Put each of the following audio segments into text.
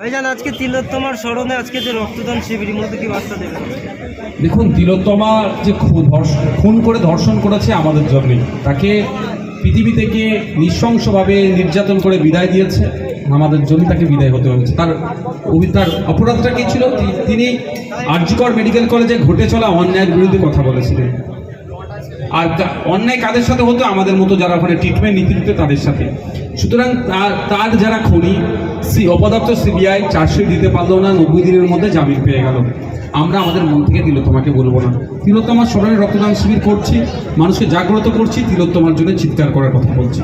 ভাইজান, আজকে তিলোত্তমার স্মরণে আজকে যে রক্তদান শিবির মধ্যে কি বার্তা দেবেন? দেখুন, তিলোত্তমা যে খুন করে ধর্ষণ করেছে আমাদের জন্যই তাকে পৃথিবী থেকে নৃশংসভাবে নির্যাতন করে বিদায় দিয়েছে, আমাদের জন্য তাকে বিদায় হতে হয়েছে। তার তার অপরাধটা কি ছিল? তিনি আরজিকর মেডিকেল কলেজে ঘটে চলা অন্যায়ের বিরুদ্ধে কথা বলেছিলেন। আর অন্যায় কাদের সাথে হতো? আমাদের মতো যারা ওখানে ট্রিটমেন্ট নীতি তাদের সাথে। সুতরাং তার তার যারা খনি সি অপদার্থ সিবিআই চার্জশিট দিতে পারল না নব্বই দিনের মধ্যে জামিন পেয়ে গেল। আমরা আমাদের মন থেকে তিলোত্তমাকে বলব না। তিলোত্তমার স্মরণে রক্তদান শিবির করছি মানুষকে জাগ্রত করছি তিলোত্তমার জন্য চিৎকার করার কথা বলছি।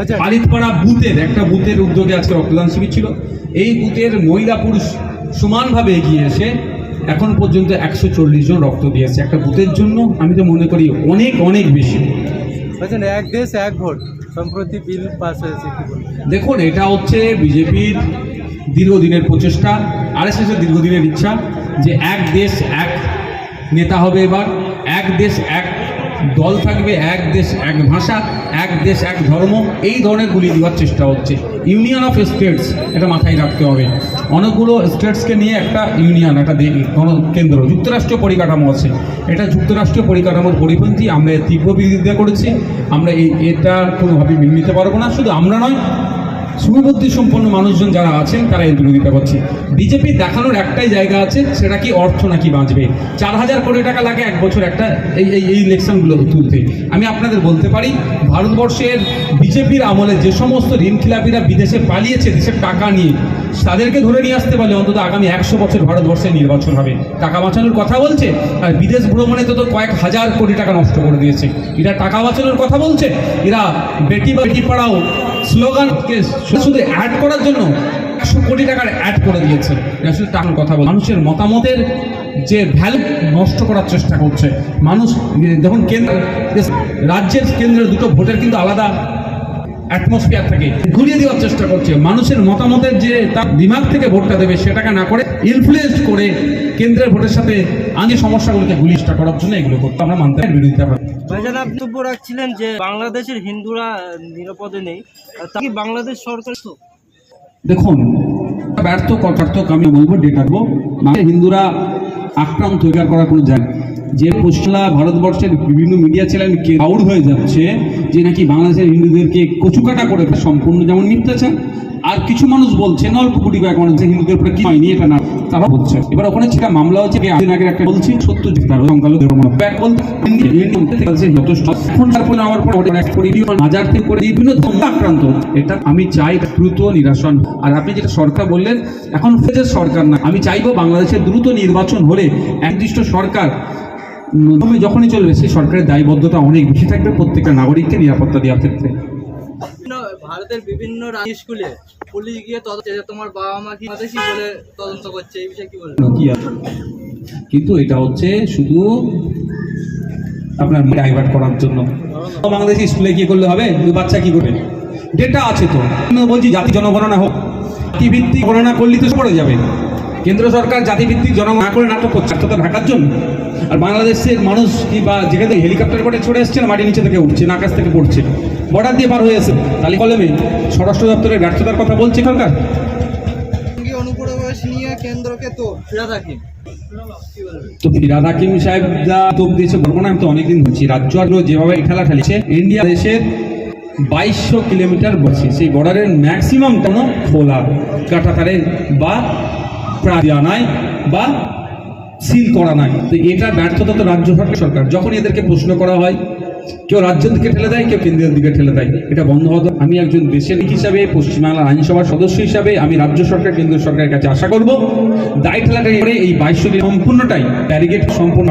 আচ্ছা। পালিতপাড়া বুথের একটা বুথের উদ্যোগে আজকে রক্তদান শিবির ছিল। এই বুথের মহিলা পুরুষ সমানভাবে এগিয়ে এসে এখন পর্যন্ত একশো চল্লিশ জন রক্ত দিয়েছে। একটা বুথের জন্য আমি তো মনে করি অনেক অনেক বেশি। ভাইজান এক দেশ, এক ভোট। সম্প্রতি বিল পাস হয়েছে দেখুন, এটা হচ্ছে বিজেপির দীর্ঘদিনের প্রচেষ্টা আর এস দীর্ঘদিনের ইচ্ছা যে এক দেশ, এক নেতা হবে এবার, এক দেশ, এক দল থাকবে এক দেশ, এক ভাষা, এক দেশ, এক ধর্ম। এই ধরনের গুলি দেওয়ার চেষ্টা হচ্ছে। ইউনিয়ন অফ স্টেটস এটা মাথায় রাখতে হবে। অনেকগুলো স্টেটসকে নিয়ে একটা ইউনিয়ন একটা দে- গণ- কেন্দ্র যুক্তরাষ্ট্রীয় পরিকাঠামো আছে। এটা যুক্তরাষ্ট্রীয় পরিকাঠামোর পরিপন্থী, আমরা তীব্র বিরোধিতা করেছি। আমরা এটা কোনোভাবে মেনে নিতে পারব না। শুধু আমরা নয় শুভবুদ্ধি সম্পন্ন মানুষজন যারা আছেন, তারা এর বিরোধিতা করছে বিজেপি দেখানোর একটাই জায়গা আছে, সেটা কি অর্থ নাকি বাঁচবে? চার হাজার কোটি টাকা লাগে এক বছর একটা এই এই এই ইলেকশনগুলো তুলতে। আমি আপনাদের বলতে পারি, ভারতবর্ষের বিজেপির আমলে যে সমস্ত ঋণ খিলাপিরা বিদেশে পালিয়েছে দেশের টাকা নিয়ে, তাদেরকে ধরে নিয়ে আসতে পারলে অন্তত আগামী একশো বছর ভারতবর্ষে নির্বাচন হবে। টাকা বাঁচানোর কথা বলছে, আর বিদেশ ভ্রমণে তো তো কয়েক হাজার কোটি টাকা নষ্ট করে দিয়েছে। এরা টাকা বাঁচানোর কথা বলছে, এরা বেটি বেটি পড়াও স্লোগানকে শুধু অ্যাড করার জন্য একশো কোটি টাকার অ্যাড করে দিয়েছে। শুধু টাকার কথা বল। মানুষের মতামতের যে ভ্যালু নষ্ট করার চেষ্টা করছে। মানুষ যখন কেন্দ্র রাজ্যের কেন্দ্রের দুটো ভোটের কিন্তু আলাদা অ্যাটমসফিয়ার থেকে। ঘুরিয়ে দেওয়ার চেষ্টা করছে। মানুষের মতামতের যে তার দিমাগ থেকে ভোটটা দেবে, সেটাকে না করে ইনফ্লুয়েন্স করে কেন্দ্রের ভোটের সাথে আগে সমস্যাগুলোকে গুলিষ্টা করার জন্য এগুলো করতে আমরা মানতে বিরোধিতা করি ভাইজান বক্তব্য রাখছিলেন যে বাংলাদেশের হিন্দুরা নিরাপদে নেই। তা কি বাংলাদেশ সরকার তো? দেখুন ব্যর্থ কটার্থক আমি বলব ডেটা দেবো। মানে হিন্দুরা আক্রান্ত অধিকার করার কোনো জায়গা যে পোস্টলা ভারতবর্ষের বিভিন্ন মিডিয়া চ্যানেল আউট হয়ে যাচ্ছে যে নাকি বাংলাদেশের হিন্দুদেরকে কচুকাটা করে সম্পূর্ণ যেমন মিথ্যাচার আর কিছু মানুষ বলছে অল্প কোটি কয়েক মানুষ হিন্দুদের উপরে কি হয়নি, এটা না। তারা বলছে। এবার ওখানে সেটা মামলা হচ্ছে আগের একটা বলছি সত্য তার সংখ্যালঘু ধর্ম ব্যাক বলতে এখন তারপরে আমার পর হাজার থেকে করে বিভিন্ন ধর্ম আক্রান্ত। এটা আমি চাই দ্রুত নিরাসন আর আপনি যেটা সরকার বললেন, এখন ফেজের সরকার না। আমি চাইব বাংলাদেশের দ্রুত নির্বাচন হলে একদিষ্ট সরকার যখনই চলবে, সেই সরকারের দায়বদ্ধতা অনেক বেশি থাকবে প্রত্যেকটা নাগরিককে নিরাপত্তা দেওয়ার ক্ষেত্রে। ভারতের বিভিন্ন স্কুলে পুলিশ গিয়ে তদন্ত তোমার বাবা মা কি বলে তদন্ত করছে, এই বিষয়ে কি বলবেন কি কিন্তু এটা হচ্ছে শুধু আপনার ডাইভার্ট করার জন্য। বাংলাদেশি স্কুলে গিয়ে করলে হবে? বাচ্চা কি করবে? ডেটা আছে তো। বলছি জাতি জনগণনা হোক। জাতিভিত্তিক গণনা করলে তো পড়ে যাবে। কেন্দ্র সরকার জাতিভিত্তিক জনগণনা করে নাটক করছে। তো ঢাকার জন্য। আর বাংলাদেশের মানুষ কি বা যেখানে হেলিকপ্টার করে চড়ে এসছে না, মাটির নিচে থেকে উঠছে, না আকাশ থেকে পড়ছে? বর্ডার দিয়ে পার হয়ে এসে তাহলে কলমে স্বরাষ্ট্র দপ্তরের ব্যর্থতার কথা বলছে এখানকার। সঙ্গে অনুপ্রবেশ নিয়ে কেন্দ্রকে তো ফিরে থাকি তো ফিরাদ হাকিম সাহেব যা তোপ দিয়েছে বলব না আমি তো অনেকদিন হচ্ছি রাজ্য আর যেভাবে খেলা খেলেছে ইন্ডিয়া দেশের বাইশশো কিলোমিটার সেই বর্ডারের ম্যাক্সিমাম কোনো খোলা কাটাতারে বা প্রায় বা সিল করা নাই। তো এটা ব্যর্থতা তো রাজ্য সরকার যখন এদেরকে প্রশ্ন করা হয়, কেউ রাজ্যের দিকে ঠেলে দেয়, কেউ কেন্দ্রের দিকে ঠেলে দেয়। এটা বন্ধ হওয়া আমি একজন দেশের হিসাবে, পশ্চিমবাংলার আইনসভার সদস্য হিসাবে, আমি রাজ্য সরকার কেন্দ্র সরকারের কাছে আশা করব দায় ঠেলাটা এই বাইশশো সম্পূর্ণটাই ব্যারিগেড সম্পূর্ণ